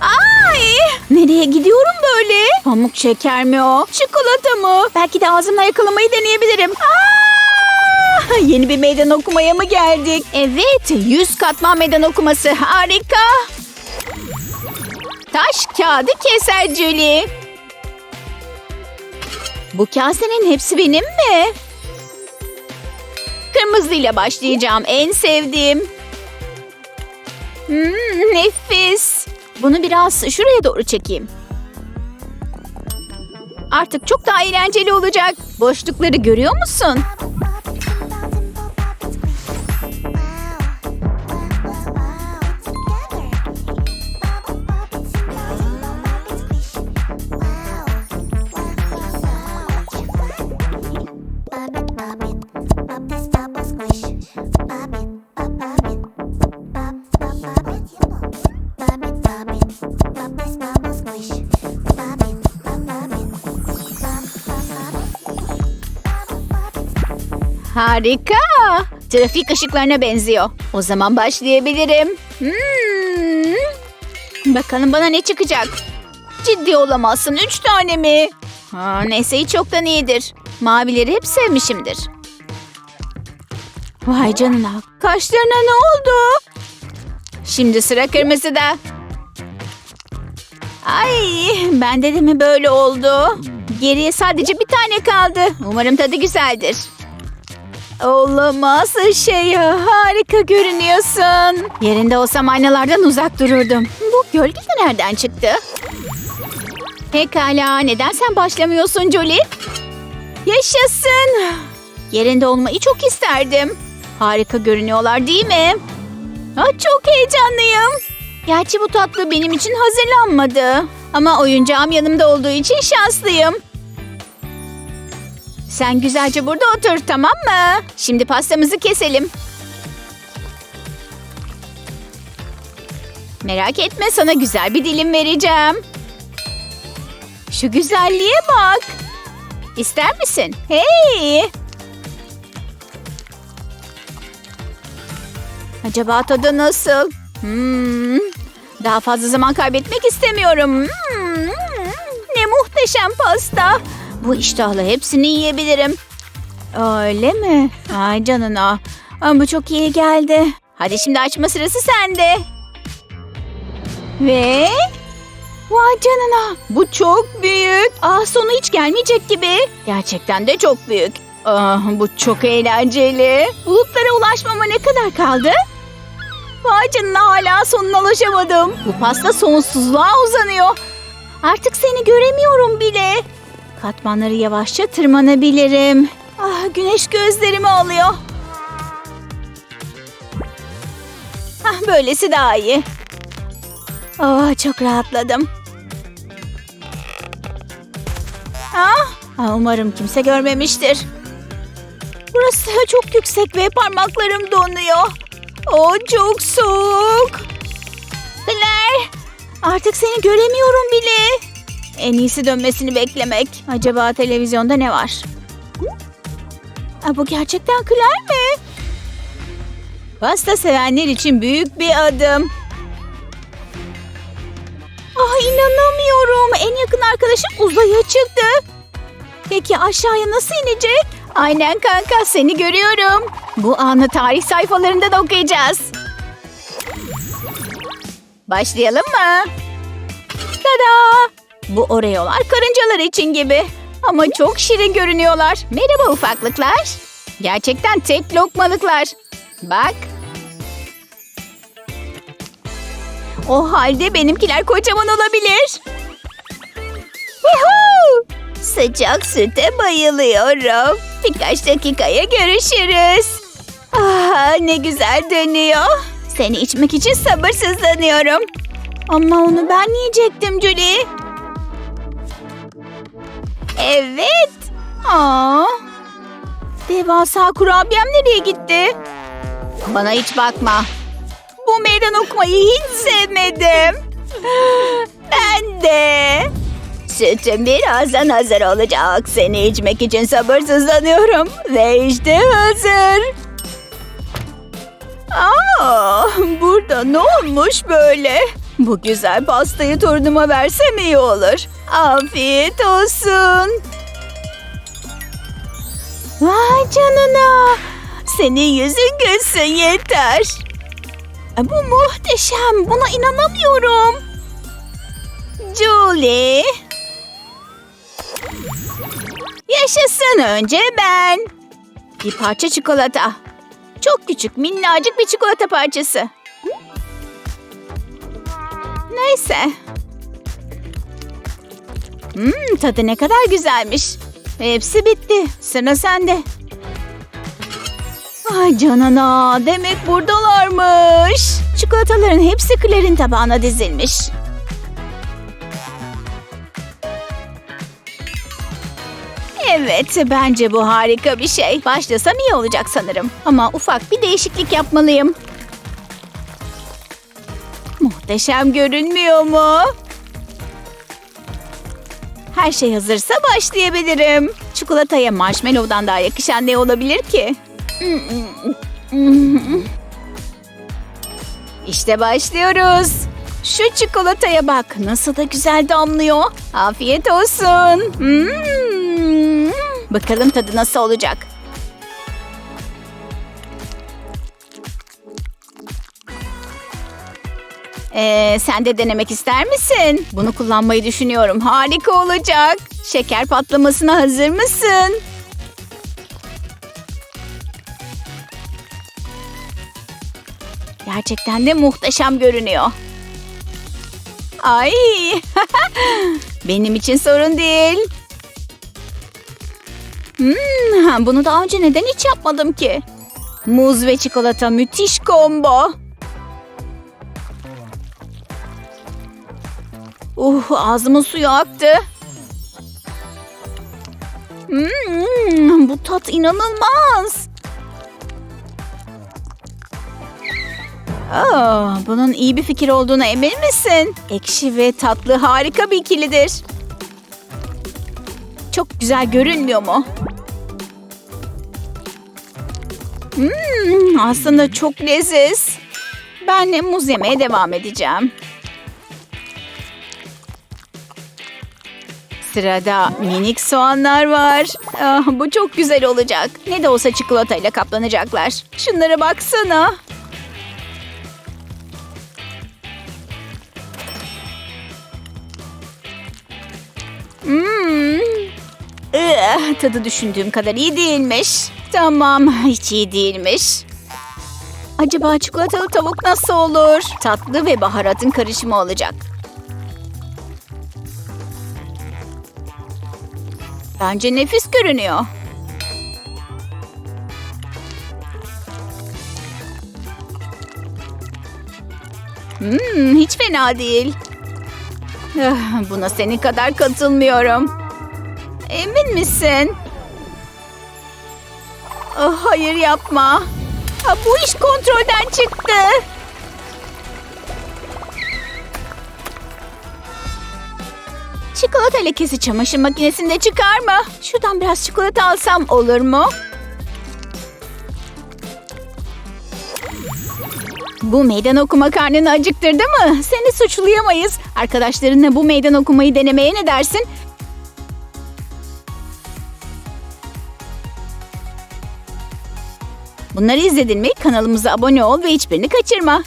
Ay! Nereye gidiyorum böyle? Pamuk şeker mi o? Çikolata mı? Belki de ağzımla yakalamayı deneyebilirim. Aa! Yeni bir meydan okumaya mı geldik? Evet, yüz katman meydan okuması. Harika. Taş kağıdı keser Julie. Bu kasenin hepsi benim mi? Kırmızıyla başlayacağım. En sevdiğim. Hmm, nefis. Bunu biraz şuraya doğru çekeyim. Artık çok daha eğlenceli olacak. Boşlukları görüyor musun? Harika. Trafik ışıklarına benziyor. O zaman başlayabilirim. Hmm. Bakalım bana ne çıkacak. Ciddi olamazsın. Üç tane mi? Ha, neyse çoktan iyidir. Mavileri hep sevmişimdir. Vay canına. Kaşlarına ne oldu? Şimdi sıra kırmızıda. Ay, bende de mi böyle oldu? Geriye sadece bir tane kaldı. Umarım tadı güzeldir. Olamaz şey harika görünüyorsun. Yerinde olsam aynalardan uzak dururdum. Bu gölge de nereden çıktı? Pekala neden sen başlamıyorsun Jolie? Yaşasın. Yerinde olmayı çok isterdim. Harika görünüyorlar değil mi? Ha, çok heyecanlıyım. Gerçi bu tatlı benim için hazırlanmadı. Ama oyuncağım yanımda olduğu için şanslıyım. Sen güzelce burada otur tamam mı? Şimdi pastamızı keselim. Merak etme sana güzel bir dilim vereceğim. Şu güzelliğe bak. İster misin? Hey! Acaba tadı nasıl? Hmm, daha fazla zaman kaybetmek istemiyorum. Hmm, ne muhteşem pasta. Bu iştahla hepsini yiyebilirim. Öyle mi? Ay canına. Aa, Bu çok iyi geldi. Hadi şimdi açma sırası sende. Ve... Vay canına. Bu çok büyük. Aa, sonu hiç gelmeyecek gibi. Gerçekten de çok büyük. Ah, bu çok eğlenceli. Bulutlara ulaşmama ne kadar kaldı? Vay canına hala sonuna ulaşamadım. Bu pasta sonsuzluğa uzanıyor. Artık seni göremiyorum bile. Katmanları yavaşça tırmanabilirim. Ah, güneş gözlerimi alıyor. Ah, böylesi daha iyi. Oh, çok rahatladım. Ah, ah, umarım kimse görmemiştir. Burası çok yüksek ve parmaklarım donuyor. Oh, çok soğuk. Claire, artık seni göremiyorum bile. En iyisi dönmesini beklemek. Acaba televizyonda ne var? Bu gerçekten Claire mi? Pasta sevenler için büyük bir adım. Ah inanamıyorum. En yakın arkadaşım uzaya çıktı. Peki aşağıya nasıl inecek? Aynen kanka seni görüyorum. Bu anı tarih sayfalarında da okuyacağız. Başlayalım mı? Tada! Bu oreolar karıncalar için gibi. Ama çok şirin görünüyorlar. Merhaba ufaklıklar. Gerçekten tek lokmalıklar. Bak. O halde benimkiler kocaman olabilir. Yuhuu! Sıcak süte bayılıyorum. Birkaç dakikaya görüşürüz. Ah, ne güzel dönüyor. Seni içmek için sabırsızlanıyorum. Ama onu ben yiyecektim Julie. Evet. Aa. Devasa kurabiyem nereye gitti? Bana hiç bakma. Bu meydan okumayı hiç sevmedim. Ben de. Sütüm birazdan hazır olacak. Seni içmek için sabırsızlanıyorum. Ve işte hazır. Aa, burada ne olmuş böyle? Bu güzel pastayı torunuma versem iyi olur. Afiyet olsun. Vay canına. Senin yüzün gülsün yeter. E, Bu muhteşem. Buna inanamıyorum. Julie. Yaşasın önce ben. Bir parça çikolata. Çok küçük minnacık bir çikolata parçası. Neyse. Hmm, tadı ne kadar güzelmiş. Hepsi bitti. Sıra sende. Ay canına. Demek buradalarmış. Çikolataların hepsi Claire'in tabağına dizilmiş. Evet, bence bu harika bir şey. Başlasam iyi olacak sanırım. Ama ufak bir değişiklik yapmalıyım. Muhteşem görünmüyor mu? Her şey hazırsa başlayabilirim. Çikolataya marshmallow'dan daha yakışan ne olabilir ki? İşte başlıyoruz. Şu çikolataya bak nasıl da güzel damlıyor. Afiyet olsun. Hmm. Bakalım tadı nasıl olacak. Ee, sen de denemek ister misin? Bunu kullanmayı düşünüyorum. Harika olacak. Şeker patlamasına hazır mısın? Gerçekten de muhteşem görünüyor. Ay! Benim için sorun değil. Hmm, bunu daha önce neden hiç yapmadım ki? Muz ve çikolata müthiş combo. Uh, ağzımın suyu aktı. Hmm, bu tat inanılmaz. Aa, bunun iyi bir fikir olduğuna emin misin? Ekşi ve tatlı harika bir ikilidir. Çok güzel görünmüyor mu? Hmm, aslında çok leziz. Ben de muz yemeye devam edeceğim. Sırada minik soğanlar var. Ah, bu çok güzel olacak. Ne de olsa çikolatayla kaplanacaklar. Şunlara baksana. Hmm. Ugh, tadı düşündüğüm kadar iyi değilmiş. Tamam, hiç iyi değilmiş. Acaba çikolatalı tavuk nasıl olur? Tatlı ve baharatın karışımı olacak. Bence nefis görünüyor. Hmm, hiç fena değil. Ah, Buna senin kadar katılmıyorum. Emin misin? Ah, hayır yapma. Ah, bu iş kontrolden çıktı. Çikolata lekesi çamaşır makinesinde çıkarma. Şuradan biraz çikolata alsam olur mu? Bu meydan okuma karnını acıktırdı mı? Seni suçlayamayız. Arkadaşlarınla bu meydan okumayı denemeye ne dersin? Bunları izledin mi? Kanalımıza abone ol ve hiçbirini kaçırma.